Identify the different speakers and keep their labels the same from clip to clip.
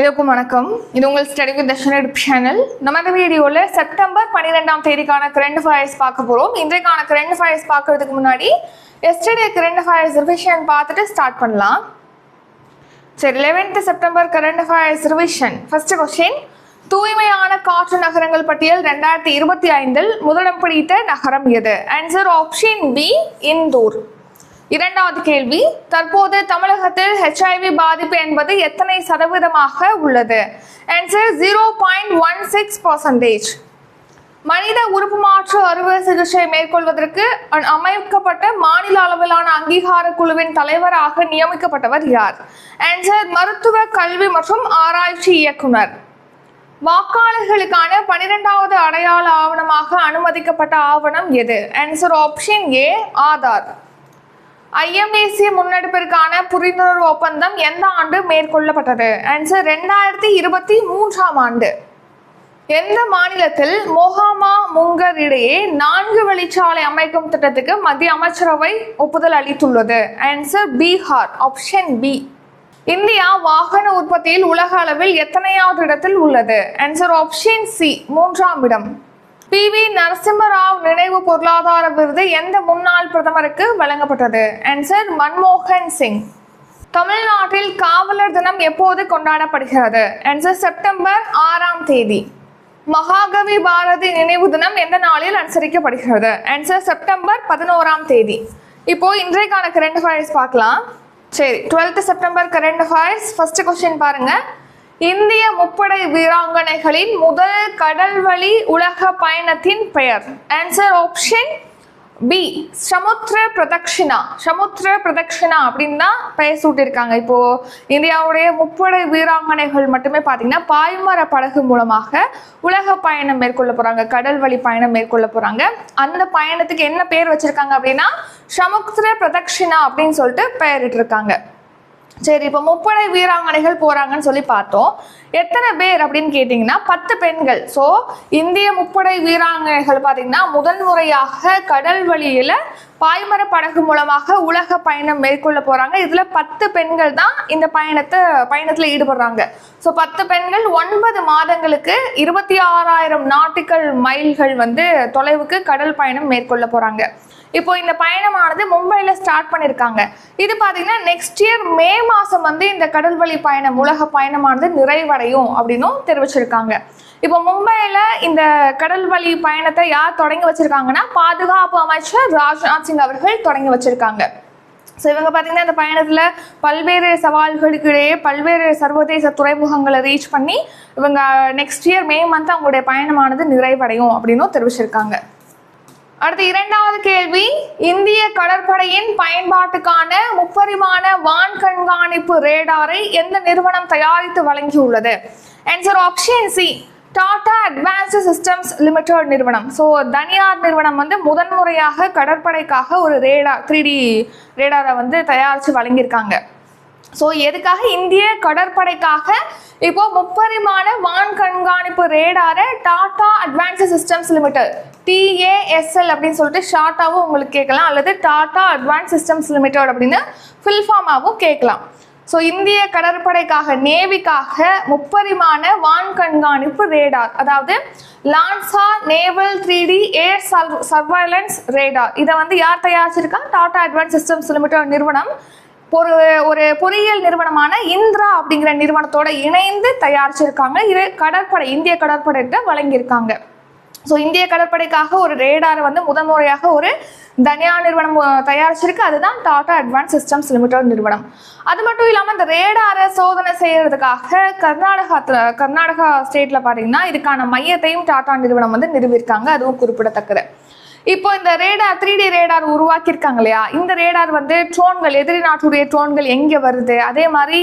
Speaker 1: எல்லாருக்கும் வணக்கம். இது உங்கள் ஸ்டடி வித் தர்ஷனட் சேனல் நம்ம இந்த வீடியோவில் செப்டம்பர் பன்னிரெண்டாம் தேதிக்கான கரண்ட் ஃபயர்ஸ் பார்க்க போகிறோம் இன்றைக்கான கரண்ட் ஃபயர்ஸ் பார்க்கறதுக்கு முன்னாடி எஸ்டர்டே கரண்ட் ஃபயர்ஸ் ரிவிஷன் பார்த்துட்டு ஸ்டார்ட் பண்ணலாம். சரி eleventh September current affairs revision first question தூய்மையான காற்று நகரங்கள் பட்டியல் ரெண்டாயிரத்தி இருபத்தி ஐந்தில் முதலிடம் பிடித்த நகரம் எது? ஆன்சர் ஆப்ஷன் பி இந்தூர் இரண்டாவது கேள்வி தற்போது தமிழகத்தில் ஹெச்ஐவி பாதிப்பு என்பது எத்தனை சதவீதமாக உள்ளது? Answer zero point one six percentage மனித உறுப்பு மாற்று அறுவை சிகிச்சை மேற்கொள்வதற்கு அமைக்கப்பட்ட மாநில அளவிலான அங்கீகார குழுவின் தலைவராக நியமிக்கப்பட்டவர் யார்? ஆன்சர் மருத்துவ கல்வி மற்றும் ஆராய்ச்சி இயக்குனர். வாக்காளர்களுக்கான பனிரெண்டாவது அடையாள ஆவணமாக அனுமதிக்கப்பட்ட ஆவணம் எது? Answer option A Aadhaar. IMAC முன்னெடுப்பிற்கான புரிந்துணர்வு ஒப்பந்தம் எந்த ஆண்டு மேற்கொள்ளப்பட்டது? ஆன்சர் ரெண்டாயிரத்தி இருபத்தி மூன்றாம் ஆண்டு. எந்த மாநிலத்தில் மொஹாமா முங்கர் இடையே நான்கு வழிச்சாலை அமைக்கும் திட்டத்துக்கு மத்திய அமைச்சரவை ஒப்புதல் அளித்துள்ளது? Answer Bihar option B India வாகன உற்பத்தியில் உலக அளவில் எத்தனையாவது இடத்தில் உள்ளது? ஆன்சர் ஆப்ஷன் சி மூன்றாம் இடம். பி வி நரசிம்மராவ் நினைவு பொருளாதார விருது எந்த முன்னாள் பிரதமருக்கு வழங்கப்பட்டது? ஆன்சர் மன்மோகன் சிங். தமிழ்நாட்டில் காவலர் தினம் எப்போது கொண்டாடப்படுகிறது? ஆன்சர் செப்டம்பர் ஆறாம் தேதி. மகாகவி பாரதி நினைவு தினம் எந்த நாளில் அனுசரிக்கப்படுகிறது? ஆன்சர் செப்டம்பர் பதினோராம் தேதி. இப்போ இன்றைக்கான கரண்ட் அஃபேர்ஸ் பார்க்கலாம். சரி twelfth September current affairs first question பாருங்க. இந்திய முப்படை வீராங்கனைகளின் முதல் கடல்வழி உலக பயணத்தின் பெயர். Answer option B Samudra Pradakshina Samudra Pradakshina அப்படின்னு தான் பெயர் சூட்டியிருக்காங்க. இப்போ இந்தியாவுடைய முப்படை வீராங்கனைகள் மட்டுமே பார்த்தீங்கன்னா பாய்மர படகு மூலமாக உலக பயணம் மேற்கொள்ள போறாங்க. கடல் வழி பயணம் மேற்கொள்ள போறாங்க. அந்த பயணத்துக்கு என்ன பேர் வச்சிருக்காங்க அப்படின்னா சமுத்திர பிரதக்ஷிணா அப்படின்னு சொல்லிட்டு பெயரிட்டிருக்காங்க. சரி இப்போ முப்படை வீராங்கனைகள் போகிறாங்கன்னு சொல்லி பார்த்தோம். எத்தனை பேர் அப்படின்னு கேட்டிங்கன்னா பத்து பெண்கள். ஸோ இந்திய முப்படை வீராங்கனைகள் பார்த்தீங்கன்னா முதல் முறையாக கடல் வழியில் பாய்மர படகு மூலமாக உலக பயணம் மேற்கொள்ள போகிறாங்க இதில் பத்து பெண்கள் தான் இந்த பயணத்தை பயணத்தில் ஈடுபடுறாங்க. ஸோ பத்து பெண்கள் ஒன்பது மாதங்களுக்கு இருபத்தி ஆறாயிரம் நாட்டிக்கல் மைல்கள் வந்து தொலைவுக்கு கடல் பயணம் மேற்கொள்ள போகிறாங்க இப்போ இந்த பயணமானது மும்பையில் ஸ்டார்ட் பண்ணியிருக்காங்க இது பார்த்தீங்கன்னா நெக்ஸ்ட் இயர் மே மாதம் வந்து இந்த கடல் வழி பயணம் உலக பயணமானது நிறைவடையும் அப்படின்னும் தெரிவிச்சிருக்காங்க. இப்போ மும்பையில் இந்த கடல் வழி பயணத்தை யார் தொடங்கி வச்சிருக்காங்கன்னா பாதுகாப்பு அமைச்சர் ராஜ்நாத் சிங் அவர்கள் தொடங்கி வச்சிருக்காங்க. ஸோ இவங்க பார்த்தீங்கன்னா இந்த பயணத்தில் பல்வேறு சவால்களுக்கு இடையே பல்வேறு சர்வதேச துறைமுகங்களை ரீச் பண்ணி இவங்க நெக்ஸ்ட் இயர் மே மந்த் அவங்களுடைய பயணமானது நிறைவடையும் அப்படின்னும் தெரிவிச்சிருக்காங்க. அடுத்து இரண்டாவது கேள்வி இந்திய கடற்படையின் பயன்பாட்டுக்கான முப்பரிமாண வான் கண்காணிப்பு ரேடாரை எந்த நிறுவனம் தயாரித்து வழங்கியுள்ளது? Answer option C Tata advanced systems limited நிறுவனம். ஸோ தனியார் நிறுவனம் வந்து முதன்முறையாக கடற்படைக்காக ஒரு ரேடார் த்ரீ டி ரேடாரை வந்து தயாரித்து வழங்கியிருக்காங்க. ஸோ எதுக்காக இந்திய கடற்படைக்காக இப்போ முப்பரிமாண வான் கண்காணிப்பு ரேடாரை Tata advanced systems limited TASL அப்படின்னு சொல்லிட்டு ஷார்ட்டாகவும் உங்களுக்கு கேட்கலாம். அல்லது டாடா அட்வான்ஸ் சிஸ்டம்ஸ் லிமிடெட் அப்படின்னு ஃபில்ஃபார்மாகவும் கேட்கலாம். ஸோ இந்திய கடற்படைக்காக நேவிக்காக முப்பரிமாண வான் கண்காணிப்பு ரேடார் அதாவது Lanza naval three D air surveillance radar. இதை வந்து யார் தயாரிச்சிருக்கா? டாடா அட்வான்ஸ் சிஸ்டம்ஸ் லிமிடெட் நிறுவனம். ஒரு ஒரு பொறியியல் நிறுவனமான இந்திரா அப்படிங்கிற நிறுவனத்தோட இணைந்து தயாரிச்சிருக்காங்க. இது கடற்படை இந்திய கடற்படைகிட்ட வழங்கியிருக்காங்க. ஸோ இந்திய கடற்படைக்காக ஒரு ரேடாரை வந்து முதன்முறையாக ஒரு தனியார் நிறுவனம் தயாரிச்சிருக்கு. அதுதான் டாடா அட்வான்ஸ் சிஸ்டம்ஸ் லிமிடெட் நிறுவனம். அது மட்டும் இல்லாமல் இந்த ரேடாரை சோதனை செய்யறதுக்காக கர்நாடகா கர்நாடகா ஸ்டேட்ல பார்த்தீங்கன்னா இதுக்கான மையத்தையும் டாடா நிறுவனம் வந்து நிறுவியிருக்காங்க. அதுவும் குறிப்பிடத்தக்கது. இப்போ இந்த ரேடார் த்ரீ டி ரேடார் உருவாக்கியிருக்காங்க இல்லையா இந்த ரேடார் வந்து ட்ரோன்கள் எதிரி நாட்டுடைய ட்ரோன்கள் எங்கே வருது? அதே மாதிரி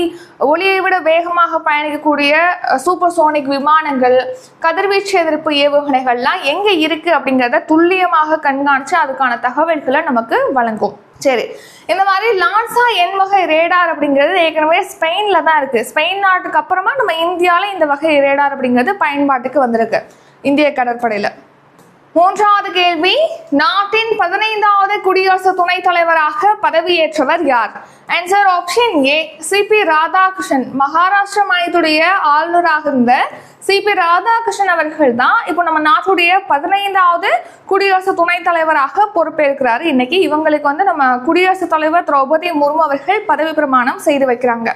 Speaker 1: ஒளியை விட வேகமாக பயணிக்கக்கூடிய சூப்பர் சோனிக் விமானங்கள் கதிர்வீச்சு எதிர்ப்பு ஏவுகணைகள்லாம் எங்கே இருக்குது அப்படிங்கிறத துல்லியமாக கண்காணித்து அதுக்கான தகவல்களை நமக்கு வழங்கும். சரி இந்த மாதிரி லான்சா என் வகை ரேடார் அப்படிங்கிறது ஏற்கனவே ஸ்பெயினில் தான் இருக்குது ஸ்பெயின் நாட்டுக்கு அப்புறமா நம்ம இந்தியாவில் இந்த வகை ரேடார் அப்படிங்கிறது பயன்பாட்டுக்கு வந்திருக்கு. இந்திய கடற்படையில். மூன்றாவது கேள்வி நாட்டின் பதினைந்தாவது குடியரசு துணைத் தலைவராக பதவியேற்றவர் யார்? Answer option A C P Radhakrishnan Maharashtra மாநிலத்துடைய ஆளுநராக இருந்த சிபி ராதாகிருஷ்ணன் அவர்கள் தான் இப்போ நம்ம நாட்டுடைய பதினைந்தாவது குடியரசு துணைத் தலைவராக பொறுப்பேற்கிறாரு. இன்னைக்கு இவங்களுக்கு வந்து நம்ம குடியரசுத் தலைவர் திரௌபதி முர்மு அவர்கள் பதவி பிரமாணம் செய்து வைக்கிறாங்க.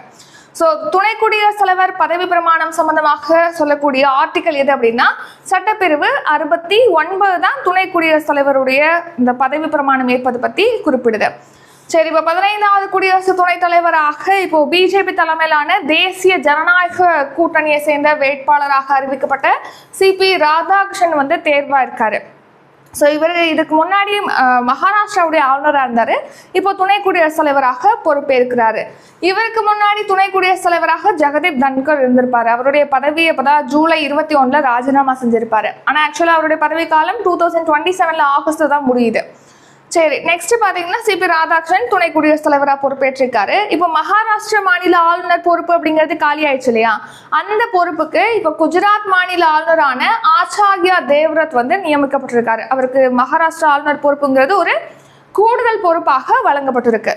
Speaker 1: ஸோ துணை குடியரசுத் தலைவர் பதவி பிரமாணம் சம்பந்தமாக சொல்லக்கூடிய ஆர்டிக்கல் எது அப்படின்னா சட்டப்பிரிவு அறுபத்தி ஒன்பது தான் துணை குடியரசுத் தலைவருடைய இந்த பதவி பிரமாணம் ஏற்பது பற்றி குறிப்பிடுது. சரி இப்போ பதினைந்தாவது குடியரசு துணைத் தலைவராக இப்போ பிஜேபி தலைமையிலான தேசிய ஜனநாயக கூட்டணியை சேர்ந்த வேட்பாளராக அறிவிக்கப்பட்ட சிபி ராதாகிருஷ்ணன் வந்து தேர்வாயிருக்காரு. ஸோ இவர் இதுக்கு முன்னாடி மகாராஷ்டிராவுடைய ஆளுநராக இருந்தார். இப்போ துணை குடியரசுத் தலைவராக பொறுப்பேற்கிறாரு. இவருக்கு முன்னாடி துணை குடியரசுத் தலைவராக ஜெகதீப் தன்கர் இருந்திருப்பார். அவருடைய பதவி இப்போதான் ஜூலை இருபத்தி ஒன்றில் ராஜினாமா செஞ்சிருப்பார். ஆனால் ஆக்சுவலாக அவருடைய பதவி காலம் டூ தௌசண்ட் டுவெண்ட்டி செவனில் ஆகஸ்ட் தான் முடியுது. சரி நெக்ஸ்ட் பாத்தீங்கன்னா சிபி ராதாகிருஷ்ணன் துணை குடியரசுத் தலைவராக பொறுப்பேற்றிருக்காரு. இப்போ மகாராஷ்டிர மாநில ஆளுநர் பொறுப்பு அப்படிங்கிறது காலி ஆயிடுச்சு இல்லையா? அந்த பொறுப்புக்கு இப்போ குஜராத் மாநில ஆளுநரான ஆச்சாரியா தேவ்ரத் வந்து நியமிக்கப்பட்டிருக்காரு. அவருக்கு மகாராஷ்டிரா ஆளுநர் பொறுப்புங்கிறது ஒரு கூடுதல் பொறுப்பாக வழங்கப்பட்டிருக்கு.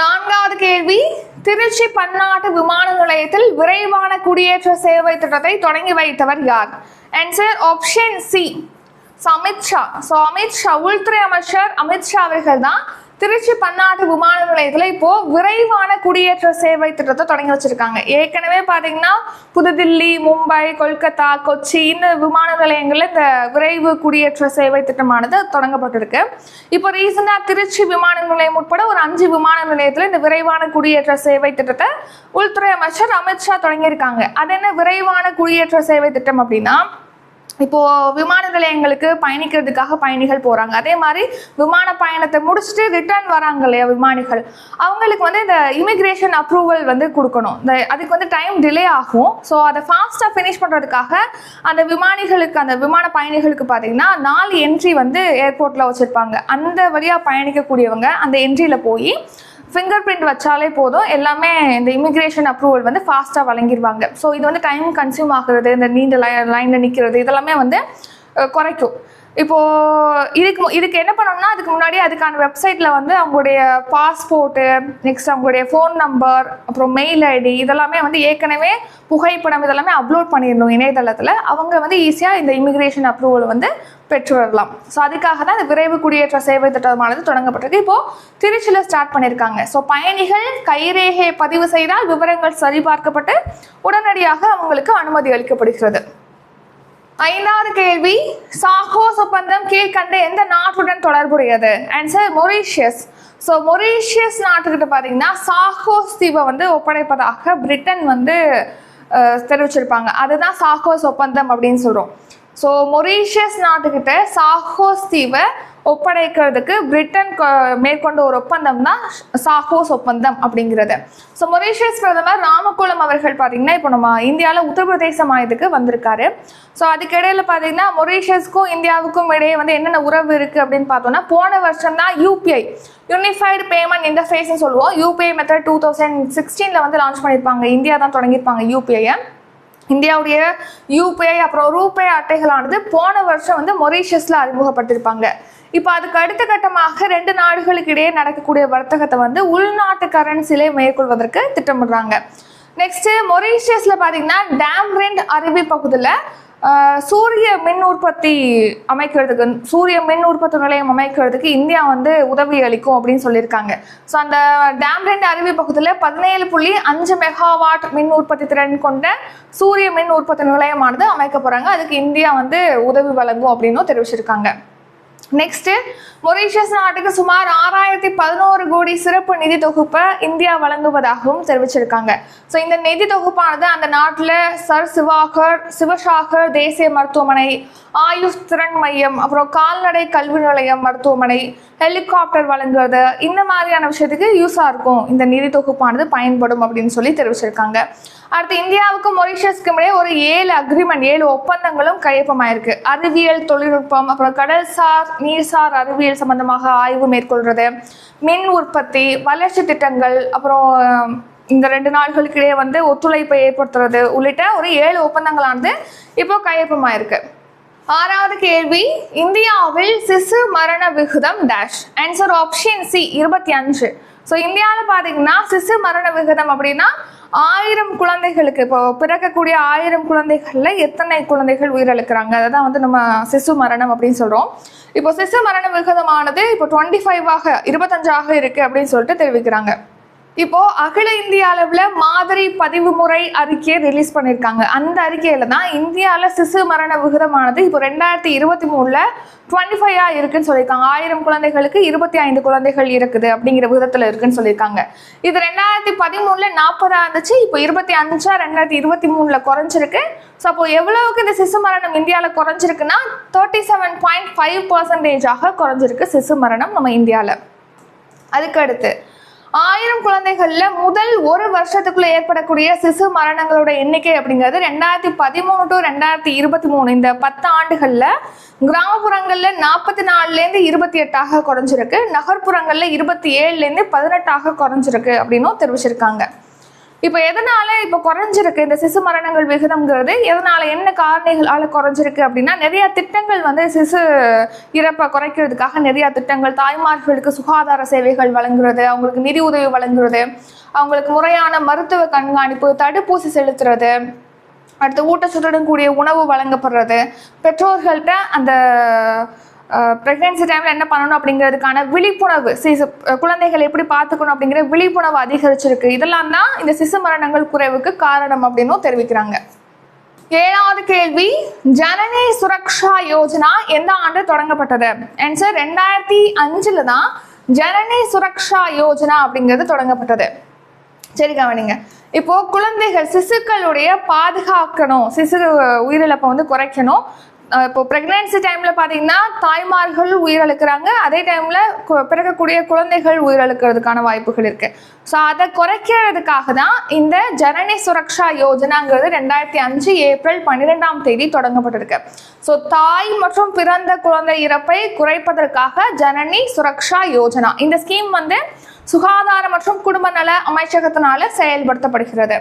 Speaker 1: நான்காவது கேள்வி திருச்சி பன்னாட்டு விமான நிலையத்தில் விரைவான குடியேற்ற சேவை திட்டத்தை தொடங்கி வைத்தவர் யார்? Answer option C Amit Shah so Amit Shah உள்துறை அமைச்சர் அமித்ஷா அவர்கள் தான் திருச்சி பன்னாட்டு விமான நிலையத்தில் இப்போ விரைவான குடியேற்ற சேவை திட்டத்தை தொடங்கி வச்சிருக்காங்க. ஏற்கனவே பார்த்தீங்கன்னா புதுதில்லி மும்பை கொல்கத்தா கொச்சி இந்த விமான நிலையங்களில் இந்த விரைவு குடியேற்ற சேவை திட்டமானது தொடங்கப்பட்டிருக்கு. இப்போ ரீசெண்டாக திருச்சி விமான நிலையம் உட்பட ஒரு அஞ்சு விமான நிலையத்தில் இந்த விரைவான குடியேற்ற சேவை திட்டத்தை உள்துறை அமைச்சர் அமித்ஷா தொடங்கியிருக்காங்க. அது என்ன விரைவான குடியேற்ற சேவை திட்டம் அப்படின்னா இப்போ விமான நிலையங்களுக்கு பயணிக்கிறதுக்காக பயணிகள் போறாங்க. அதே மாதிரி விமான பயணத்தை முடிச்சுட்டு ரிட்டர்ன் வராங்க இல்லையா விமானிகள்? அவங்களுக்கு வந்து இந்த இமிக்ரேஷன் அப்ரூவல் வந்து கொடுக்கணும். இந்த அதுக்கு வந்து டைம் டிலே ஆகும். ஸோ அதை ஃபாஸ்ட்டாக ஃபினிஷ் பண்ணுறதுக்காக அந்த விமானிகளுக்கு அந்த விமான பயணிகளுக்கு பார்த்தீங்கன்னா நாலு என்ட்ரி வந்து ஏர்போர்ட்டில் வச்சுருப்பாங்க. அந்த வழியாக பயணிக்கக்கூடியவங்க அந்த என்ட்ரியில் போய் ஃபிங்கர் பிரிண்ட் வச்சாலே போதும். எல்லாமே இந்த இமிக்ரேஷன் அப்ரூவல் வந்து ஃபாஸ்ட்டாக வழங்கிடுவாங்க ஸோ இது வந்து டைம் கன்சியூம் ஆகுறது இந்த நீண்ட லை லைனில் நிற்கிறது இதெல்லாமே வந்து குறைக்கும். இப்போது இதுக்கு இதுக்கு என்ன பண்ணணும்னா அதுக்கு முன்னாடி அதுக்கான வெப்சைட்டில் வந்து அவங்களுடைய பாஸ்போர்ட்டு நெக்ஸ்ட் அவங்களுடைய ஃபோன் நம்பர் அப்புறம் மெயில் ஐடி இதெல்லாமே வந்து ஏற்கனவே புகைப்படம் இதெல்லாமே அப்லோட் பண்ணிடணும் இணையதளத்தில். அவங்க வந்து ஈஸியாக இந்த இமிக்ரேஷன் அப்ரூவல் வந்து பெற்று வரலாம் ஸோ அதுக்காக தான் இந்த விரைவு குடியேற்ற சேவை திட்டமானது தொடங்கப்பட்டிருக்கு. இப்போ திருச்சியில் ஸ்டார்ட் பண்ணியிருக்காங்க. ஸோ பயணிகள் கைரேகையை பதிவு செய்தால் விவரங்கள் சரிபார்க்கப்பட்டு உடனடியாக அவங்களுக்கு அனுமதி அளிக்கப்படுகிறது. ஐந்தாவது கேள்வி சாகோஸ் ஒப்பந்தம் கீழ்கண்ட எந்த நாட்டுடன் தொடர்புடையது? ஆன்சர் மொரீஷியஸ் ஸோ மொரீஷியஸ் நாட்டுக்கிட்ட பார்த்தீங்கன்னா சாகோஸ் தீவை வந்து ஒப்படைப்பதாக பிரிட்டன் வந்து தெரிவிச்சிருப்பாங்க. அதுதான் சாகோஸ் ஒப்பந்தம் அப்படின்னு சொல்கிறோம் ஸோ மொரீஷியஸ் நாட்டுக்கிட்ட சாகோஸ் தீவை ஒப்படைக்கிறதுக்கு பிரிட்டன் மேற்கொண்ட ஒரு ஒப்பந்தம் தான் சாகோஸ் ஒப்பந்தம் அப்படிங்கிறது. ஸோ மொரீஷியஸ் பிரதமர் ராமகுலம் அவர்கள் பார்த்தீங்கன்னா இப்போ நம்ம இந்தியாவில் உத்தரப்பிரதேச மாநிலத்துக்கு வந்திருக்காரு. ஸோ அதுக்கிடையில் பார்த்தீங்கன்னா மொரீஷியஸ்க்கும் இந்தியாவுக்கும் இடையே வந்து என்னென்ன உறவு இருக்குது அப்படின்னு பார்த்தோம்னா போன வருஷம் தான் யூபிஐ யூனிஃபைடு பேமெண்ட் இன்டர்ஃபேஸ்னு சொல்லுவோம். யூபிஐ மெத்தட் டூ தௌசண்ட் சிக்ஸ்டீனில் வந்து லான்ச் பண்ணியிருப்பாங்க இந்தியா தான் தொடங்கியிருப்பாங்க யூபிஐயை இந்தியாவுடைய யூபிஐ அப்புறம் ரூபே அட்டைகளானது போன வருஷம் வந்து மொரீஷியஸில் அறிமுகப்பட்டிருப்பாங்க. இப்போ அதுக்கு அடுத்த கட்டமாக ரெண்டு நாடுகளுக்கு இடையே நடக்கக்கூடிய வர்த்தகத்தை வந்து உள்நாட்டு கரன்சிலே மேற்கொள்வதற்கு திட்டமிடுறாங்க. நெக்ஸ்ட் மொரீஷியஸ்ல பார்த்தீங்கன்னா டேம் ரெண்ட் அருவி பகுதியில் சூரிய மின் உற்பத்தி அமைக்கிறதுக்கு சூரிய மின் உற்பத்தி நிலையம் அமைக்கிறதுக்கு இந்தியா வந்து உதவி அளிக்கும் அப்படின்னு சொல்லியிருக்காங்க. ஸோ அந்த டேம் அருவி பகுதியில் பதினேழு புள்ளி அஞ்சு மெகாவாட் மின் உற்பத்தி திறன் கொண்ட சூரிய மின் உற்பத்தி நிலையமானது அமைக்க போகிறாங்க அதுக்கு இந்தியா வந்து உதவி வழங்கும் அப்படின்னும் தெரிவிச்சிருக்காங்க. நெக்ஸ்ட் மொரீஷியஸ் நாட்டுக்கு சுமார் ஆறாயிரத்தி பதினோரு கோடி சிறப்பு நிதி தொகுப்பை இந்தியா வழங்குவதாகவும் தெரிவிச்சிருக்காங்க. ஸோ இந்த நிதி தொகுப்பானது அந்த நாட்டில் சர் சிவாகர் சிவசாகர் தேசிய மருத்துவமனை ஆயுஷ் திறன் மையம் அப்புறம் கால்நடை கல்வி நிலையம் மருத்துவமனை ஹெலிகாப்டர் வழங்குறது இந்த மாதிரியான விஷயத்துக்கு யூஸாக இருக்கும். இந்த நிதி தொகுப்பானது பயன்படும் அப்படின்னு சொல்லி தெரிவிச்சிருக்காங்க. அடுத்து இந்தியாவுக்கும் மொரீஷியஸ்க்கும் இடையே ஒரு ஏழு அக்ரிமெண்ட் ஏழு ஒப்பந்தங்களும் கையொப்பமாயிருக்கு. அறிவியல் தொழில்நுட்பம் அப்புறம் கடல்சார் நீர்சார் அறிவியல் சம்பந்தமாக ஆய்வு மேற்கொள்றது. மின் உற்பத்தி வளர்ச்சி திட்டங்கள் அப்புறம் இந்த ரெண்டு நாடுகளுக்கு இடையே வந்து ஒத்துழைப்பை ஏற்படுத்துறது உள்ளிட்ட ஒரு ஏழு ஒப்பந்தங்களானது இப்போ கையொப்பமாயிருக்கு. ஆறாவது கேள்வி இந்தியாவில் சிசு மரண விகிதம் டேஷ் ஆன்சர் ஆப்ஷன் சி இருபத்தி அஞ்சு. ஸோ இந்தியாவில் பார்த்தீங்கன்னா சிசு மரண விகிதம் அப்படின்னா ஆயிரம் குழந்தைகளுக்கு இப்போ பிறக்கக்கூடிய ஆயிரம் குழந்தைகளில் எத்தனை குழந்தைகள் உயிரிழக்கிறாங்க? அதை தான் வந்து நம்ம சிசு மரணம் அப்படின்னு சொல்கிறோம் இப்போ சிசு மரண விகிதமானது இப்போ டுவெண்ட்டி ஃபைவாக இருபத்தஞ்சாக இருக்குது அப்படின்னு சொல்லிட்டு தெரிவிக்கிறாங்க. இப்போ அகில இந்திய அளவுல மாதிரி பதிவு முறை அறிக்கையை ரிலீஸ் பண்ணியிருக்காங்க அந்த அறிக்கையில தான் இந்தியால சிசு மரண விகிதமானது இப்போ ரெண்டாயிரத்தி இருபத்தி மூணுல டுவெண்ட்டி ஃபைவா இருக்குன்னு சொல்லியிருக்காங்க. ஆயிரம் குழந்தைகளுக்கு இருபத்தி ஐந்து குழந்தைகள் இருக்குது அப்படிங்கிற விதத்துல இருக்குன்னு சொல்லியிருக்காங்க. இது ரெண்டாயிரத்தி பதிமூணுல நாற்பதா இருந்துச்சு இப்போ இருபத்தி அஞ்சா ரெண்டாயிரத்தி இருபத்தி மூணுல குறைஞ்சிருக்கு. ஸோ அப்போ எவ்வளவுக்கு இந்த சிசு மரணம் இந்தியாவில் குறைஞ்சிருக்குன்னா தேர்ட்டி செவன் பாயிண்ட் ஃபைவ் பர்சன்டேஜாக குறைஞ்சிருக்கு சிசு மரணம் நம்ம இந்தியாவில் அதுக்கு அடுத்து ஆயிரம் குழந்தைகள்ல முதல் ஒரு வருஷத்துக்குள்ள ஏற்படக்கூடிய சிசு மரணங்களோட எண்ணிக்கை அப்படிங்கிறது ரெண்டாயிரத்தி பதிமூணு டு ரெண்டாயிரத்தி இருபத்தி மூணு. இந்த பத்து ஆண்டுகள்ல கிராமப்புறங்கள்ல நாற்பத்தி நாலுலேருந்து இருபத்தி எட்டாக குறைஞ்சிருக்கு. நகர்ப்புறங்கள்ல இருபத்தி ஏழுலேருந்து பதினெட்டாக குறைஞ்சிருக்கு அப்படின்னும் தெரிவிச்சிருக்காங்க. இப்போ எதனால இப்போ குறைஞ்சிருக்கு? இந்த சிசு மரணங்கள் விகிதம்ங்கிறது எதனால என்ன காரணிகளால் குறைஞ்சிருக்கு அப்படின்னா நிறைய திட்டங்கள் வந்து சிசு இறப்பை குறைக்கிறதுக்காக நிறைய திட்டங்கள் தாய்மார்களுக்கு சுகாதார சேவைகள் வழங்குறது அவங்களுக்கு நிதி உதவி வழங்குறது அவங்களுக்கு முறையான மருத்துவ கண்காணிப்பு தடுப்பூசி செலுத்துறது அடுத்து ஊட்டச்சத்துடன் கூடிய உணவு வழங்கப்படுறது. பெற்றோர்கள்ட்ட அந்த ப்ரெக்னென்சி டைமில் என்ன பண்ணணும் அப்படிங்கிறதுக்கான விழிப்புணர்வு சிசு குழந்தைகள் எப்படி பார்த்துக்கணும் அப்படிங்கிற விழிப்புணர்வு அதிகரிச்சிருக்கு. இதெல்லாம் தான் இந்த சிசு மரணங்கள் குறைவுக்கு காரணம் அப்படின்னும் தெரிவிக்கிறாங்க. ஏழாவது கேள்வி ஜனனி சுரக்ஷா யோஜனா எந்த ஆண்டு தொடங்கப்பட்டது? ஆன்சர் ரெண்டாயிரத்தி அஞ்சுல தான் ஜனனி சுரக்ஷா யோஜனா அப்படிங்கிறது தொடங்கப்பட்டது. சரி கவனிங்க. இப்போ குழந்தைகள் சிசுக்களுடைய பாதுகாக்கணும் சிசு உயிரிழப்பை வந்து குறைக்கணும். இப்போ ப்ரெக்னன்சி டைமில் பார்த்தீங்கன்னா தாய்மார்கள் உயிரிழக்கிறாங்க. அதே டைமில் பிறக்கக்கூடிய குழந்தைகள் உயிரிழக்கிறதுக்கான வாய்ப்புகள் இருக்குது ஸோ அதை குறைக்கிறதுக்காக தான் இந்த ஜனனி சுரக்ஷா யோஜனாங்கிறது ரெண்டாயிரத்தி அஞ்சு ஏப்ரல் பன்னிரெண்டாம் தேதி தொடங்கப்பட்டிருக்கு. ஸோ தாய் மற்றும் பிறந்த குழந்தை இறப்பை குறைப்பதற்காக ஜனனி சுரக்ஷா யோஜனா. இந்த ஸ்கீம் வந்து சுகாதார மற்றும் குடும்ப நல அமைச்சகத்தினால செயல்படுத்தப்படுகிறது.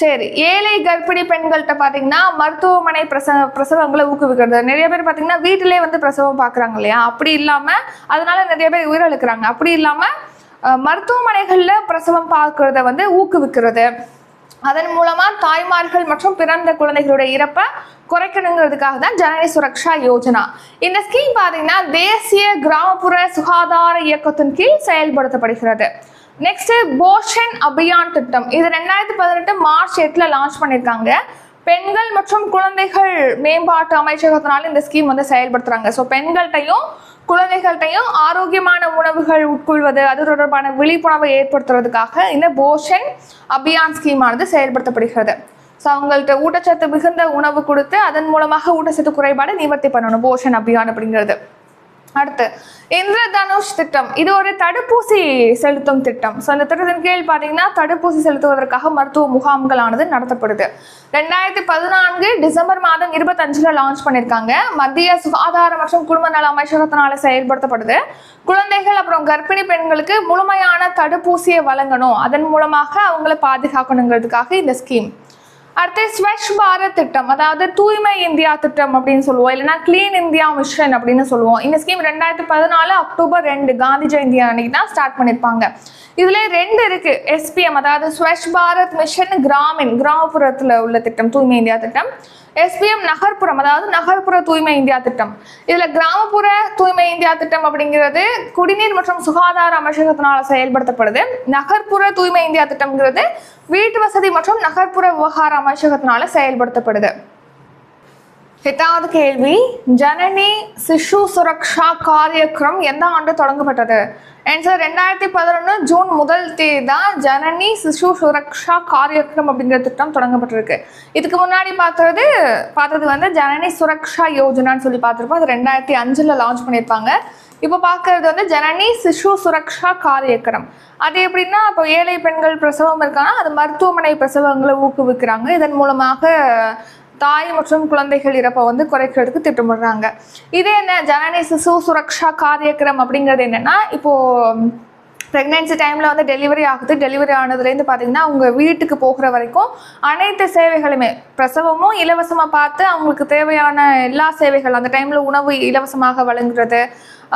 Speaker 1: சரி ஏழை கர்ப்பிணி பெண்கள்கிட்ட பார்த்தீங்கன்னா மருத்துவமனை பிரசவ பிரசவங்களை ஊக்குவிக்கிறது. நிறைய பேர் பார்த்தீங்கன்னா வீட்டிலே வந்து பிரசவம் பார்க்குறாங்க இல்லையா? அப்படி இல்லாமல் அதனால நிறைய பேர் உயிரிழக்கிறாங்க. அப்படி இல்லாமல் மருத்துவமனைகளில் பிரசவம் பார்க்கறத வந்து ஊக்குவிக்கிறது. அதன் மூலமாக தாய்மார்கள் மற்றும் பிறந்த குழந்தைகளுடைய இறப்பை குறைக்கணுங்கிறதுக்காக தான் ஜனனி சுரக்ஷா யோஜனா. இந்த ஸ்கீம் பார்த்தீங்கன்னா தேசிய கிராமப்புற சுகாதார இயக்கத்தின் கீழ் செயல்படுத்தப்படுகிறது. நெக்ஸ்ட் போஷன் அபியான் திட்டம் இது ரெண்டாயிரத்தி பதினெட்டு மார்ச் எட்டுல லான்ச் பண்ணியிருக்காங்க பெண்கள் மற்றும் குழந்தைகள் மேம்பாட்டு அமைச்சகத்தினால இந்த ஸ்கீம் வந்து செயல்படுத்துறாங்க. ஸோ பெண்கள்கிட்டையும் குழந்தைகள்கிட்டையும் ஆரோக்கியமான உணவுகள் உட்கொள்வது அது தொடர்பான விழிப்புணர்வை ஏற்படுத்துறதுக்காக இந்த போஷன் அபியான் ஸ்கீமானது செயல்படுத்தப்படுகிறது. ஸோ அவங்கள்ட்ட ஊட்டச்சத்து மிகுந்த உணவு கொடுத்து அதன் மூலமாக ஊட்டச்சத்து குறைபாடு நிவர்த்தி பண்ணணும். போஷன் அபியான் அப்படிங்கிறது. அடுத்து இந்திரதனுஷ் திட்டம். இது ஒரு தடுப்பூசி செலுத்தும் திட்டம். ஸோ இந்த திட்டத்தின் கீழ் பார்த்தீங்கன்னா தடுப்பூசி செலுத்துவதற்காக மருத்துவ முகாம்களானது நடத்தப்படுது. ரெண்டாயிரத்தி பதினான்கு டிசம்பர் மாதம் இருபத்தஞ்சுல லான்ச் பண்ணியிருக்காங்க மத்திய சுகாதார மற்றும் குடும்ப நல அமைச்சகத்தினால செயல்படுத்தப்படுது. குழந்தைகள் அப்புறம் கர்ப்பிணி பெண்களுக்கு முழுமையான தடுப்பூசியை வழங்கணும். அதன் மூலமாக அவங்கள பாதுகாக்கணுங்கிறதுக்காக இந்த ஸ்கீம் அடுத்து ஸ்வச் பாரத் திட்டம் அதாவது தூய்மை இந்தியா திட்டம் அப்படின்னு சொல்லுவோம். இல்லைன்னா கிளீன் இந்தியா மிஷன் அப்படின்னு சொல்லுவோம். இந்த ஸ்கீம் ரெண்டாயிரத்தி பதினாலு அக்டோபர் ரெண்டு காந்தி ஜெயந்தி அன்னைக்கு தான் ஸ்டார்ட் பண்ணியிருப்பாங்க. இதுல ரெண்டு இருக்கு. எஸ்பிஎம் அதாவது ஸ்வச் பாரத் மிஷன் கிராமின் கிராமப்புறத்தில் உள்ள திட்டம் தூய்மை இந்தியா திட்டம். எஸ்பிஎம் நகர்ப்புறம் அதாவது நகர்ப்புற தூய்மை இந்தியா திட்டம். இதுல கிராமப்புற தூய்மை இந்தியா திட்டம் அப்படிங்கிறது குடிநீர் மற்றும் சுகாதார அமைச்சகத்தினால செயல்படுத்தப்படுது. நகர்ப்புற தூய்மை இந்தியா திட்டம்ங்கிறது வீட்டு வசதி மற்றும் நகர்ப்புற விவகார அமைச்சகத்தினால செயல்படுத்தப்படுது. எட்டாவது கேள்வி ஜனனி சிசு சுரக்ஷா காரியக்ரம் எந்த ஆண்டு தொடங்கப்பட்டது? ஆன்சர் ரெண்டாயிரத்தி பதினொன்று ஜூன் முதல் தேதி தான் ஜனனி சிசு சுரக்ஷா காரியக்ரம் அப்படிங்கிற திட்டம் தொடங்கப்பட்டிருக்கு. இதுக்கு முன்னாடி பார்த்தது பார்த்தது வந்து ஜனனி சுரக்ஷா யோஜனான்னு சொல்லி பார்த்துருப்போம். அது ரெண்டாயிரத்தி அஞ்சில் லான்ச் பண்ணியிருப்பாங்க. இப்போ பார்க்கறது வந்து ஜனனி சிசு சுரக்ஷா காரியக்ரம். அது எப்படின்னா இப்போ ஏழை பெண்கள் பிரசவம் இருக்காங்கன்னா அது மருத்துவமனை பிரசவங்களை ஊக்குவிக்கிறாங்க. இதன் மூலமாக தாய் மற்றும் குழந்தைகள் இறப்பை வந்து குறைக்கிறதுக்கு திட்டமிடுறாங்க. இது என்ன? ஜனனி சிசு சுரக்ஷா காரியக்கிரம் அப்படிங்கிறது என்னென்னா இப்போது ப்ரெக்னென்சி டைமில் வந்து டெலிவரி ஆகுது. டெலிவரி ஆனதுலேருந்து பார்த்தீங்கன்னா அவங்க வீட்டுக்கு போகிற வரைக்கும் அனைத்து சேவைகளுமே பிரசவமும் இலவசமாக பார்த்து அவங்களுக்கு தேவையான எல்லா சேவைகள் அந்த டைமில் உணவு இலவசமாக வழங்குறது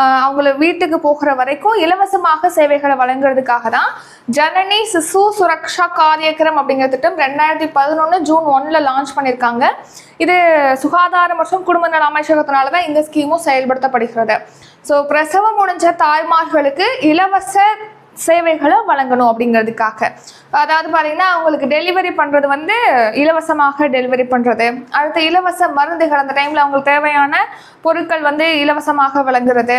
Speaker 1: அவங்கள வீட்டுக்கு போகிற வரைக்கும் இலவசமாக சேவைகளை வழங்குறதுக்காக தான் ஜனனி சிசு சுரக்ஷா காரியக்கிரம் அப்படிங்கிற திட்டம் ரெண்டாயிரத்தி பதினொன்று ஜூன் ஒன்ல லான்ச் பண்ணியிருக்காங்க. இது சுகாதார மற்றும் குடும்ப நல அமைச்சகத்தினால தான் இந்த ஸ்கீமும் செயல்படுத்தப்படுகிறது. ஸோ பிரசவம் முடிஞ்ச தாய்மார்களுக்கு இலவச சேவைகளை வழங்கணும் அப்படிங்கிறதுக்காக. அதாவது பார்த்தீங்கன்னா அவங்களுக்கு டெலிவரி பண்ணுறது வந்து இலவசமாக டெலிவரி பண்ணுறது அடுத்து இலவச மருந்துகள் அந்த டைமில் அவங்களுக்கு தேவையான பொருட்கள் வந்து இலவசமாக வழங்குறது.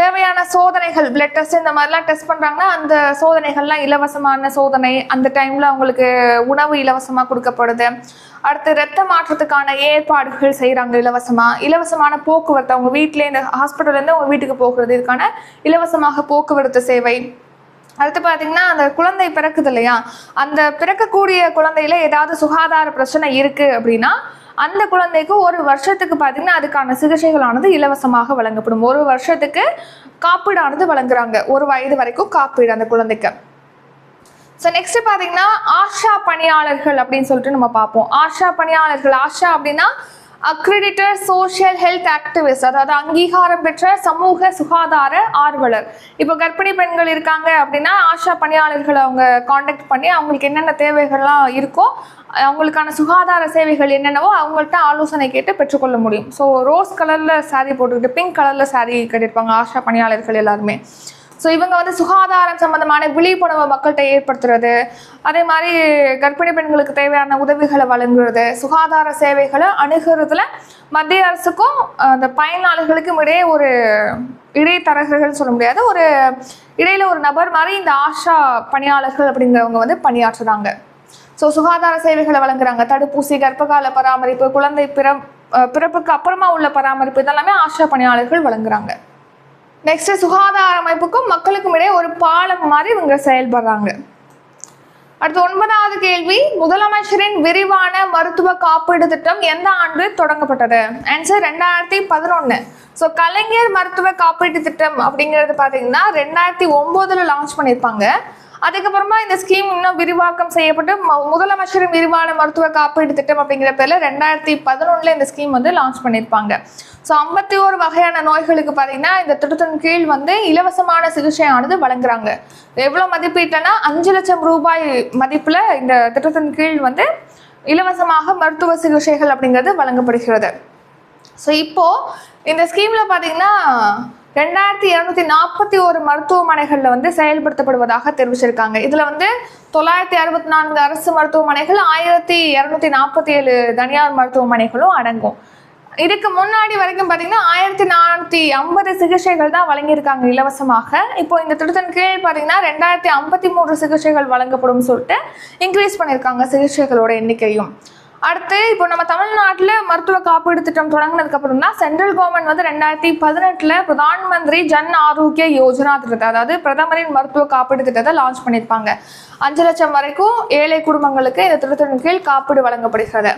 Speaker 1: தேவையான சோதனைகள் பிளட் டெஸ்ட் இந்த மாதிரிலாம் டெஸ்ட் பண்ணுறாங்கன்னா அந்த சோதனைகள்லாம் இலவசமான சோதனை அந்த டைமில் அவங்களுக்கு உணவு இலவசமாக கொடுக்கப்படுது. அடுத்து ரத்த மாற்றத்துக்கான ஏற்பாடுகள் செய்கிறாங்க இலவசமாக இலவசமான போக்குவரத்து அவங்க வீட்டிலேருந்து ஹாஸ்பிட்டல்லேருந்து அவங்க வீட்டுக்கு போகிறது இதுக்கான இலவசமாக போக்குவரத்து சேவை. அடுத்து பார்த்தீங்கன்னா அந்த குழந்தை பிறக்குது இல்லையா? அந்த பிறக்கக்கூடிய குழந்தையில ஏதாவது சுகாதார பிரச்சனை இருக்கு அப்படின்னா அந்த குழந்தைக்கு ஒரு வருஷத்துக்கு பார்த்தீங்கன்னா அதுக்கான சிகிச்சைகளானது இலவசமாக வழங்கப்படும். ஒரு வருஷத்துக்கு காப்பீடானது வழங்குறாங்க. ஒரு வயது வரைக்கும் காப்பீடு அந்த குழந்தைக்கு. ஸோ நெக்ஸ்ட் பார்த்தீங்கன்னா ஆஷா பணியாளர்கள் அப்படின்னு சொல்லிட்டு நம்ம பார்ப்போம். ஆஷா பணியாளர்கள் ஆஷா அப்படின்னா அக்ரிடிட்டர் சோஷியல் ஹெல்த் ஆக்டிவிஸ்ட் அதாவது அங்கீகாரம் பெற்ற சமூக சுகாதார ஆர்வலர். இப்போ கர்ப்பிணி பெண்கள் இருக்காங்க அப்படின்னா ஆஷா பணியாளர்களை அவங்க காண்டாக்ட் பண்ணி அவங்களுக்கு என்னென்ன தேவைகள்லாம் இருக்கோ அவங்களுக்கான சுகாதார சேவைகள் என்னென்னவோ அவங்கள்ட்ட ஆலோசனை கேட்டு பெற்றுக்கொள்ள முடியும். ஸோ ரோஸ் கலரில் சாரீ போட்டுக்கிட்டு பிங்க் கலரில் சாரீ கட்டியிருப்பாங்க ஆஷா பணியாளர்கள் எல்லாருமே. ஸோ இவங்க வந்து சுகாதாரம் சம்பந்தமான விழிப்புணர்வை மக்கள்கிட்ட ஏற்படுத்துறது. அதே மாதிரி கர்ப்பிணி பெண்களுக்கு தேவையான உதவிகளை வழங்குறது. சுகாதார சேவைகளை அணுகிறதுல மத்திய அரசுக்கும் அந்த பயனாளிகளுக்கும் இடையே ஒரு இடைத்தரகர்கள் சொல்ல முடியாது. ஒரு இடையில ஒரு நபர் மாதிரி இந்த ஆஷா பணியாளர்கள் அப்படிங்கிறவங்க வந்து பணியாற்றுறாங்க. ஸோ சுகாதார சேவைகளை வழங்குறாங்க. தடுப்பூசி கர்ப்பகால பராமரிப்பு குழந்தை பிற பிறப்புக்கு அப்புறமா உள்ள பராமரிப்பு இதெல்லாமே ஆஷா பணியாளர்கள் வழங்குறாங்க. நெக்ஸ்ட் சுகாதார அமைப்புக்கும் மக்களுக்கும் இடையே ஒரு பாலம் மாதிரி இவங்க செயல்படுறாங்க. அடுத்து ஒன்பதாவது கேள்வி. முதலமைச்சரின் விரிவான மருத்துவ காப்பீடு திட்டம் எந்த ஆண்டு தொடங்கப்பட்டது? ஆன்சர் ரெண்டாயிரத்தி பதினொன்று ஸோ கலைஞர் மருத்துவ காப்பீட்டு திட்டம் அப்படிங்கிறது பார்த்தீங்கன்னா ரெண்டாயிரத்தி ஒம்போதில் லான்ச் பண்ணியிருப்பாங்க. அதுக்கப்புறமா இந்த ஸ்கீம் இன்னும் விரிவாக்கம் செய்யப்பட்டு ம- முதலமைச்சரின் விரிவான மருத்துவ காப்பீடு திட்டம் அப்படிங்கிற பேர்ல ரெண்டாயிரத்தி பதினொன்றில் இந்த ஸ்கீம் வந்து லான்ச் பண்ணியிருப்பாங்க. ஸோ ஐம்பத்தி ஒரு வகையான நோய்களுக்கு பார்த்தீங்கன்னா இந்த திட்டத்தின் கீழ் வந்து இலவசமான சிகிச்சையானது வழங்குறாங்க. எவ்வளோ மதிப்பீட்டனா அஞ்சு லட்சம் ரூபாய் மதிப்பில் இந்த திட்டத்தின் கீழ் வந்து இலவசமாக மருத்துவ சிகிச்சைகள் அப்படிங்கிறது வழங்கப்படுகிறது. ஸோ இப்போ இந்த ஸ்கீம்ல பார்த்தீங்கன்னா ரெண்டாயிரத்தி இரநூத்தி நாற்பத்தி ஒரு மருத்துவமனைகளில் வந்து செயல்படுத்தப்படுவதாக தெரிவிச்சிருக்காங்க. இதில் வந்து தொள்ளாயிரத்தி அறுபத்தி நான்கு அரசு மருத்துவமனைகள் ஆயிரத்தி இரநூத்தி நாற்பத்தி ஏழு தனியார் மருத்துவமனைகளும் அடங்கும். இதுக்கு முன்னாடி வரைக்கும் பார்த்தீங்கன்னா ஆயிரத்தி நானூற்றி ஐம்பது சிகிச்சைகள் தான் வழங்கியிருக்காங்க இலவசமாக. இப்போ இந்த திட்டத்தின் கீழ் பார்த்தீங்கன்னா ரெண்டாயிரத்தி ஐம்பத்தி மூன்று சிகிச்சைகள் வழங்கப்படும் சொல்லிட்டு இன்க்ரீஸ் பண்ணியிருக்காங்க சிகிச்சைகளோட எண்ணிக்கையும். அடுத்து இப்போ நம்ம தமிழ்நாட்டில் மருத்துவ காப்பீடு திட்டம் தொடங்கினதுக்கு அப்புறம் தான் சென்ட்ரல் கவர்மெண்ட் வந்து ரெண்டாயிரத்தி பதினெட்டில் பிரதான் மந்திரி ஜன் ஆரோக்கிய யோஜனா திட்டத்தை அதாவது பிரதமரின் மருத்துவ காப்பீடு திட்டத்தை லான்ச் பண்ணியிருப்பாங்க. அஞ்சு லட்சம் வரைக்கும் ஏழை குடும்பங்களுக்கு இந்த திட்டத்தின் கீழ் காப்பீடு வழங்கப்படுகிறது.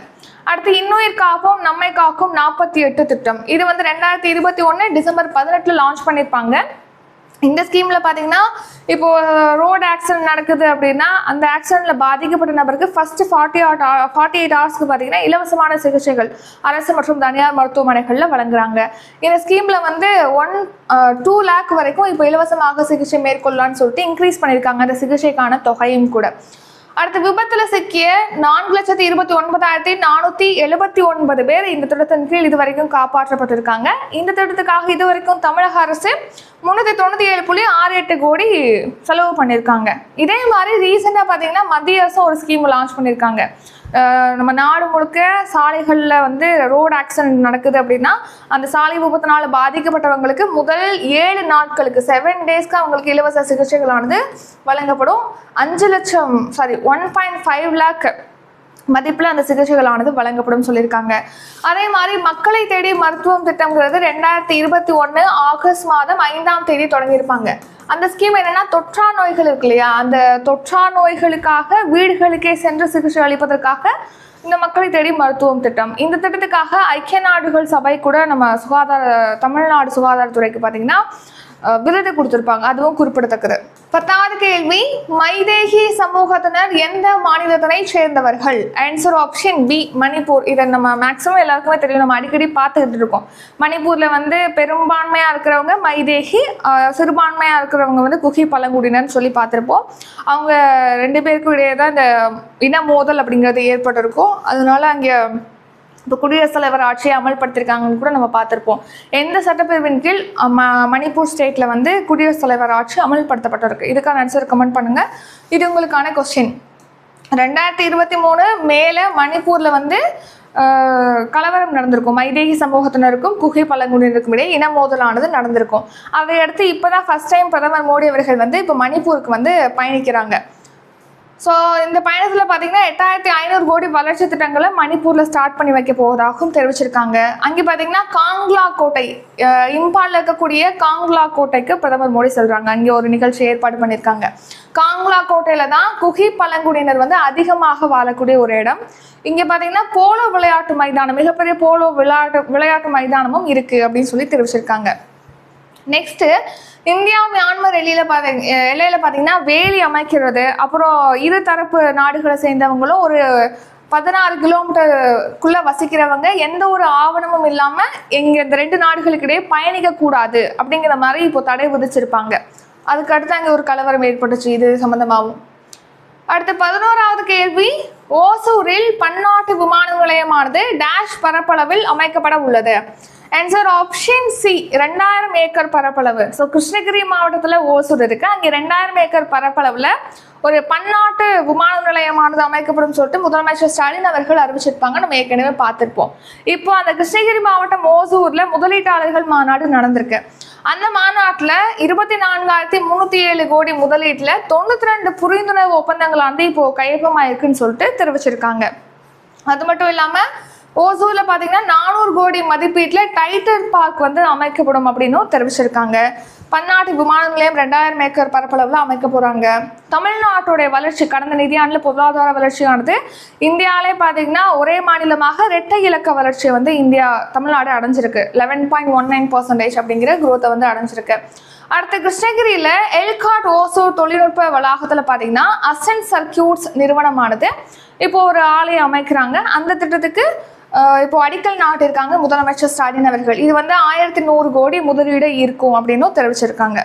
Speaker 1: அடுத்து இன்னுயிர் காப்போம் நம்மை காக்கும் நாற்பத்தி எட்டு திட்டம். இது வந்து ரெண்டாயிரத்தி இருபத்தி ஒன்று டிசம்பர் பதினெட்டில் லான்ச் பண்ணியிருப்பாங்க. இந்த ஸ்கீமில் பார்த்தீங்கன்னா இப்போ ரோடு ஆக்சிடென்ட் நடக்குது அப்படின்னா அந்த ஆக்சிடென்ட்ல பாதிக்கப்பட்ட நபருக்கு first forty eight forty eight ஹவர்ஸ்க்கு பார்த்தீங்கன்னா இலவசமான சிகிச்சைகள் அரசு மற்றும் தனியார் மருத்துவமனைகளில் வழங்குறாங்க. இந்த ஸ்கீமில் வந்து ஒன் டூ லேக் வரைக்கும் இப்போ இலவசமாக சிகிச்சை மேற்கொள்ளலாம்னு சொல்லிட்டு இன்க்ரீஸ் பண்ணியிருக்காங்க அந்த சிகிச்சைக்கான தொகையும் கூட. அடுத்து விபத்துல சிக்கிய நான்கு லட்சத்தி இருபத்தி ஒன்பதாயிரத்தி நானூத்தி எழுபத்தி ஒன்பது பேர் இந்த திட்டத்தின் கீழ் இதுவரைக்கும் காப்பாற்றப்பட்டிருக்காங்க. இந்த திட்டத்துக்காக இதுவரைக்கும் தமிழக அரசு முன்னூத்தி தொண்ணூத்தி ஏழு புள்ளி ஆறு எட்டு கோடி செலவு பண்ணியிருக்காங்க இதே மாதிரி ரீசெண்டா பார்த்தீங்கன்னா மத்திய அரசும் ஒரு ஸ்கீம் லான்ச் பண்ணியிருக்காங்க நம்ம நாடு முழுக்க சாலைகளில் வந்து ரோடு ஆக்சிடென்ட் நடக்குது அப்படின்னா அந்த சாலை விபத்தினால் பாதிக்கப்பட்டவங்களுக்கு முதல் ஏழு நாட்களுக்கு செவன் டேஸ்க்கு அவங்களுக்கு இலவச சிகிச்சைகளானது வழங்கப்படும். அஞ்சு லட்சம் sorry one point five lakh மதிப்பில் அந்த சிகிச்சைகளானது வழங்கப்படும் சொல்லியிருக்காங்க. அதே மாதிரி மக்களை தேடி மருத்துவம் திட்டம்ங்கிறது ரெண்டாயிரத்தி இருபத்தி ஒன்று ஆகஸ்ட் மாதம் ஐந்தாம் தேதி தொடங்கியிருப்பாங்க. அந்த ஸ்கீம் என்னன்னா தொற்றா நோய்கள் இருக்கு இல்லையா? அந்த தொற்றா நோய்களுக்காக வீடுகளுக்கே சென்று சிகிச்சை அளிப்பதற்காக இந்த மக்களை தேடி மருத்துவம் திட்டம். இந்த திட்டத்துக்காக ஐக்கிய நாடுகள் சபை கூட நம்ம சுகாதார தமிழ்நாடு சுகாதாரத்துறைக்கு பார்த்தீங்கன்னா விருது கொடுத்துருப்பாங்க. அதுவும் குறிப்பிடத்தக்கது. பத்தாவது கேள்வி மைதேகி சமூகத்தினர் எந்த மாநிலத்தினை சேர்ந்தவர்கள்? Answer option B Manipur. இதை நம்ம மேக்ஸிமம் எல்லாருக்குமே தெரியும். நம்ம அடிக்கடி பார்த்துக்கிட்டு இருக்கோம். மணிப்பூர்ல வந்து பெரும்பான்மையா இருக்கிறவங்க மைதேகி சிறுபான்மையாக சிறுபான்மையா இருக்கிறவங்க வந்து குகி பழங்குடியினர்னு சொல்லி பார்த்துருப்போம். அவங்க ரெண்டு பேருக்கும் இடையே தான் இந்த இன மோதல் அப்படிங்கிறது ஏற்பட்டிருக்கும். அதனால அங்கே இப்போ குடியரசுத் தலைவர் ஆட்சியை அமல்படுத்தியிருக்காங்கன்னு கூட நம்ம பார்த்துருப்போம். எந்த சட்டப்பிரிவின் கீழ் ம- மணிப்பூர் ஸ்டேட்டில் வந்து குடியரசுத் தலைவர் ஆட்சி அமல்படுத்தப்பட்டிருக்கு. இதுக்கான ஆன்சர் கமெண்ட் பண்ணுங்கள் இது உங்களுக்கான கொஸ்டின் ரெண்டாயிரத்தி இருபத்தி மூணு மேலே மணிப்பூரில் வந்து கலவரம் நடந்திருக்கும். மைதேகி சமூகத்தினருக்கும் குகை பழங்குடியினருக்கும் இடையே இன மோதலானது நடந்திருக்கும். அதையடுத்து இப்போ தான் ஃபர்ஸ்ட் டைம் பிரதமர் மோடி அவர்கள் வந்து இப்போ மணிப்பூருக்கு வந்து பயணிக்கிறாங்க. ஸோ இந்த பயணத்தில் பார்த்தீங்கன்னா எட்டாயிரத்தி ஐநூறு கோடி வளர்ச்சி திட்டங்களை மணிப்பூரில் ஸ்டார்ட் பண்ணி வைக்க போவதாகவும் தெரிவிச்சிருக்காங்க. அங்கே பார்த்தீங்கன்னா காங்லா கோட்டை இம்பாலில் இருக்கக்கூடிய காங்லா கோட்டைக்கு பிரதமர் மோடி செல்கிறாங்க அங்கே ஒரு நிகழ்ச்சி ஏற்பாடு பண்ணியிருக்காங்க. காங்லா கோட்டையில தான் குகி பழங்குடியினர் வந்து அதிகமாக வாழக்கூடிய ஒரு இடம். இங்கே பார்த்தீங்கன்னா போலோ விளையாட்டு மைதானம் மிகப்பெரிய போலோ விளையாட்டு விளையாட்டு மைதானமும் இருக்குது அப்படின்னு சொல்லி தெரிவிச்சிருக்காங்க. நெக்ஸ்ட்டு இந்தியா மியான்மர் எல்லையில் பாத்தீங்க எல்லையில் பார்த்தீங்கன்னா வேலி அமைக்கிறது. அப்புறம் இரு தரப்பு நாடுகளை சேர்ந்தவங்களும் ஒரு பதினாறு கிலோமீட்டருக்குள்ளே வசிக்கிறவங்க. எந்த ஒரு ஆவணமும் இல்லாமல் எங்கள் இந்த ரெண்டு நாடுகளுக்கிடையே பயணிக்கக்கூடாது அப்படிங்கிற மாதிரி இப்போ தடை விதிச்சிருப்பாங்க. அதுக்கு அடுத்து அங்கே ஒரு கலவரம் ஏற்பட்டுச்சு. இது சம்மந்தமாகவும் அடுத்து பதினோராவது கேள்வி. ஓசூரில் பன்னாட்டு விமான நிலையமானது டேஷ் பரப்பளவில் அமைக்கப்பட உள்ளது. ஆன்சர் ஆப்ஷன் சி ரெண்டாயிரம் ஏக்கர் பரப்பளவு. ஸோ கிருஷ்ணகிரி மாவட்டத்தில் ஓசூர் இருக்கு. அங்கே ரெண்டாயிரம் ஏக்கர் பரப்பளவில் ஒரு பன்னாட்டு விமான நிலையமானது அமைக்கப்படும் சொல்லிட்டு முதலமைச்சர் ஸ்டாலின் அவர்கள் அறிவிச்சிருப்பாங்க. நம்ம ஏற்கனவே பார்த்துருப்போம். இப்போ அந்த கிருஷ்ணகிரி மாவட்டம் ஓசூரில் முதலீட்டாளர்கள் மாநாடு நடந்திருக்கு. அந்த மாநாட்டில் இருபத்தி நான்காயிரத்தி முந்நூற்றி ஏழு கோடி முதலீட்டில் தொண்ணூற்றி ரெண்டு புரிந்துணர்வு ஒப்பந்தங்கள் வந்து இப்போ கையொப்பமாயிருக்குன்னு சொல்லிட்டு தெரிவிச்சிருக்காங்க. அது மட்டும் இல்லாமல் ஓசூர்ல பார்த்தீங்கன்னா நானூறு கோடி மதிப்பீட்டில் டைட்டர் பார்க் வந்து அமைக்கப்படும் அப்படின்னும் தெரிவிச்சிருக்காங்க. பன்னாட்டு விமான நிலையம் ரெண்டாயிரம் ஏக்கர் பரப்பளவில் அமைக்க போகிறாங்க தமிழ்நாட்டுடைய வளர்ச்சி கடந்த நிதியாண்டில் பொருளாதார வளர்ச்சியானது இந்தியாவிலே பார்த்தீங்கன்னா ஒரே மாநிலமாக இரட்டை இலக்க வளர்ச்சியை வந்து இந்தியா தமிழ்நாடு அடைஞ்சிருக்கு. Eleven point one nine percentage அப்படிங்கிற குரோத்தை வந்து அடைஞ்சிருக்கு. அடுத்து கிருஷ்ணகிரியில் எல்காட் ஓசூர் தொழில்நுட்ப வளாகத்தில் பார்த்தீங்கன்னா அசன் சர்க்கியூட்ஸ் நிறுவனமானது இப்போ ஒரு ஆலையை அமைக்கிறாங்க. அந்த திட்டத்துக்கு இப்போ அடிக்கல் நாட்டிருக்காங்க முதலமைச்சர் ஸ்டாலின் அவர்கள். இது வந்து ஆயிரத்தி நூறு கோடி முதலீடு இருக்கும் அப்படின்னும் தெரிவிச்சிருக்காங்க.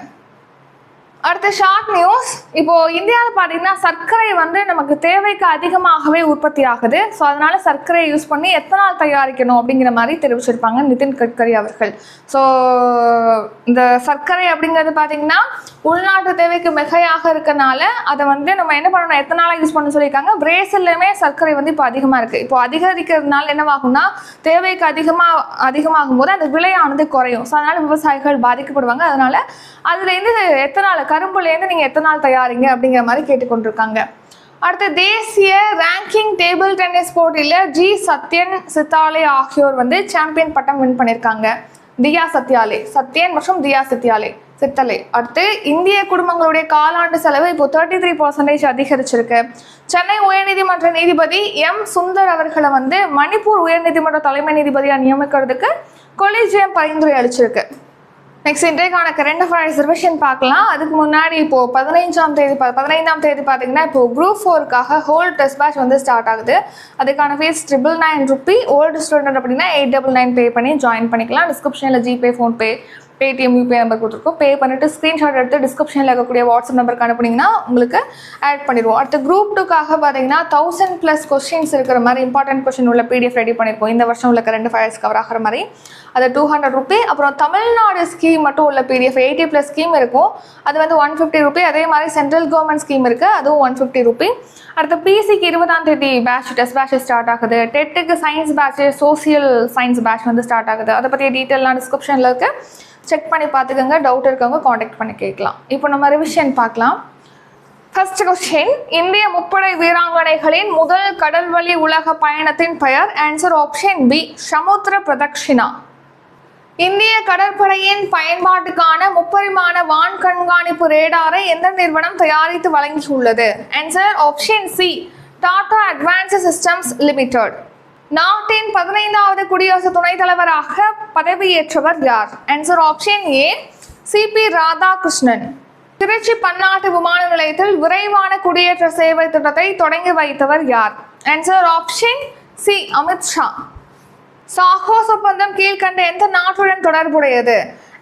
Speaker 1: அடுத்த ஷார்ட் நியூஸ் இப்போ இந்தியாவில் பார்த்தீங்கன்னா சர்க்கரை வந்து நமக்கு தேவைக்கு அதிகமாகவே உற்பத்தி ஆகுது. ஸோ அதனால சர்க்கரையை யூஸ் பண்ணி எத்தனால் தயாரிக்கணும் அப்படிங்கிற மாதிரி தெரிவிச்சிருப்பாங்க நிதின் கட்கரி அவர்கள். ஸோ இந்த சர்க்கரை அப்படிங்கிறது பார்த்தீங்கன்னா உள்நாட்டு தேவைக்கு மிகையாக இருக்கனால அதை வந்து நம்ம என்ன பண்ணணும்? எத்தனால யூஸ் பண்ண சொல்லியிருக்காங்க. பிரேசில்லையுமே சர்க்கரை வந்து இப்போ அதிகமாக இருக்குது இப்போ அதிகரிக்கிறதுனால என்னவாகும்னா தேவைக்கு அதிகமாக அதிகமாகும் போது அந்த விலையானது குறையும். ஸோ அதனால விவசாயிகள் பாதிக்கப்படுவாங்க. அதனால அதுலேருந்து எத்தனால கரும்புலேருந்து நீங்கள் எத்தனை நாள் தயாரிங்க அப்படிங்கிற மாதிரி கேட்டுக்கொண்டிருக்காங்க. அடுத்து தேசிய ரேங்கிங் டேபிள் டென்னிஸ் போட்டியில் ஜி சத்யன் சித்தாலே ஆகியோர் வந்து சாம்பியன் பட்டம் வின் பண்ணியிருக்காங்க. தியா சத்யாலே சத்யன் மற்றும் தியா சத்யாலே சித்தலை. அடுத்து இந்திய குடும்பங்களுடைய காலாண்டு செலவு இப்போ தேர்ட்டி த்ரீ பர்சன்டேஜ் அதிகரிச்சிருக்கு. சென்னை உயர்நீதிமன்ற நீதிபதி எம் சுந்தர் அவர்களை வந்து மணிப்பூர் உயர்நீதிமன்ற தலைமை நீதிபதியாக நியமிக்கிறதுக்கு கொலிஜியம் பரிந்துரை அளிச்சிருக்கு. நெக்ஸ்ட் இன்றைக்கான கரண்ட் அஃபேர்ஸ் ரிவிஷன் பார்க்கலாம். அதுக்கு முன்னாடி இப்போ பதினைஞ்சாம் தேதி பதினைந்தாம் தேதி பார்த்தீங்கன்னா இப்போ குரூப் ஃபோருக்காக ஹோல் டெஸ்ட் பேட்ச் வந்து ஸ்டார்ட் ஆகுது. அதுக்கான fees triple nine rupee old student அப்படின்னா எயிட் டபுள் நைன் பே பண்ணி ஜாயின் பண்ணிக்கலாம். டிஸ்கிரிப்ஷனில் GPay PhonePe Paytm UPI number கொடுத்துருக்கோம். பே பண்ணிட்டு ஸ்க்ரீன்ஷாட் எடுத்து டிஸ்கிரிப்ஷனில் இருக்கக்கூடிய வாட்ஸ்அப் நம்பருக்கு அனுப்புனீங்கன்னா உங்களுக்கு ஆட் பண்ணிடுவோம். அடுத்து குரூப் டூக்காக பார்த்தீங்கன்னா தௌசண்ட் ப்ளஸ் கொஸ்டின்ஸ் இருக்கிற மாதிரி இம்பார்ட்டன்ட் கொஸ்டின் உள்ள பிடிஎஃப் ரெடி பண்ணியிருக்கோம் இந்த வருஷம் உள்ள கரண்ட் ஃபயர்ஸ் கவர் ஆகிற மாதிரி. அது டூ ஹண்ட்ரட் ருபி அப்புறம் தமிழ்நாடு ஸ்கீம் மட்டும் உள்ள பிடிஎஃப் எயிட்டி ப்ளஸ் ஸ்கீம் இருக்கும். அது வந்து ஒன் ஃபிஃப்டி ருபி அதே மாதிரி சென்ட்ரல் கவர்மெண்ட் ஸ்கீம் இருக்குது அதுவும் ஒன் ஃபிஃப்டி ருபி அடுத்து பிசிக்கு இருபதாம் தேதி பேட்ச் டெஸ்ட் பேட்ச் ஸ்டார்ட் ஆகுது. டெட்டுக்கு science batch social science batch வந்து ஸ்டார்ட் ஆகுது. அதை பற்றிய டீட்டெயிலாம் டிஸ்கிரிப்ஷனில் இருக்குது செக் பண்ணி பார்த்துக்கோங்க. டவுட் இருக்கவங்க காண்டாக்ட் பண்ணி கேட்கலாம். இப்போ நம்ம ரிவிஷன் பார்க்கலாம். ஃபர்ஸ்ட் கொஸ்டின் இந்திய முப்படை வீராங்கனைகளின் முதல் கடல்வழி உலக பயணத்தின் பெயர். Answer option B Samudra Pradakshina இந்திய கடற்படையின் பயன்பாட்டுக்கான முப்பரிமாண வான் கண்காணிப்பு ரேடாரை எந்த நிறுவனம் தயாரித்து வழங்கியுள்ளது? Answer option C Tata advance systems limited நாட்டின் பதினைந்தாவது குடியரசு துணைத் தலைவராக பதவியேற்றவர் யார்? Answer option A C P Radhakrishnan Trichy பன்னாட்டு விமான நிலையத்தில் விரைவான குடியேற்ற சேவை திட்டத்தை தொடங்கி வைத்தவர் யார்? Answer option C Amit Shah Chagos ஒப்பந்தம் கீழ்கண்ட எந்த நாட்டுடன் தொடர்புடையது?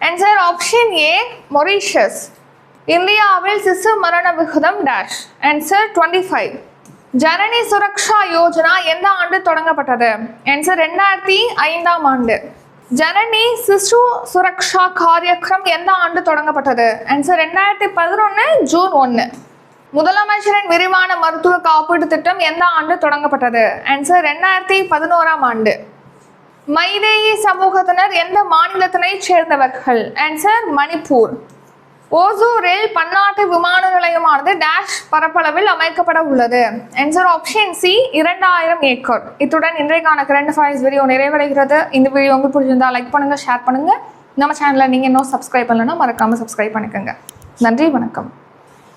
Speaker 1: ஆன்சர் ஆப்ஷன் ஏ மொரீஷியஸ் இந்தியாவில் சிசு மரண விகிதம் dash answer twenty five Janani Suraksha Yojana எந்த ஆண்டு தொடங்கப்பட்டது? ஆன்சர் ரெண்டாயிரத்தி ஐந்தாம் ஆண்டு. ஜனனி சிசு சுரக்ஷா காரியக்ரம் எந்த ஆண்டு தொடங்கப்பட்டது? ஆன்சர் ரெண்டாயிரத்தி பதினொன்று ஜூன் ஒன்று முதலமைச்சரின் விரிவான மருத்துவ காப்பீட்டு திட்டம் எந்த ஆண்டு தொடங்கப்பட்டது? ஆன்சர் ரெண்டாயிரத்தி பதினோராம் ஆண்டு. மைதேயி சமூகத்தினர் எந்த மாநிலத்தினைச் சேர்ந்தவர்கள்? ஆன்சர் மணிப்பூர். ஓசூரில் பன்னாட்டு விமான நிலையமானது டேஷ் பரப்பளவில் அமைக்கப்பட உள்ளது. என்சர் ஆப்ஷன் சி இரண்டாயிரம் ஏக்கர். இத்துடன் இன்றைக்கான கரண்ட் அஃபேர்ஸ் வீடியோ நிறைவடைகிறது. இந்த வீடியோ உங்களுக்கு பிடிச்சிருந்தா லைக் பண்ணுங்க ஷேர் பண்ணுங்க. நம்ம சேனலை நீங்கள் இன்னும் சப்ஸ்கிரைப் பண்ணலன்னா மறக்காம சப்ஸ்கிரைப் பண்ணிக்கோங்க. நன்றி வணக்கம்.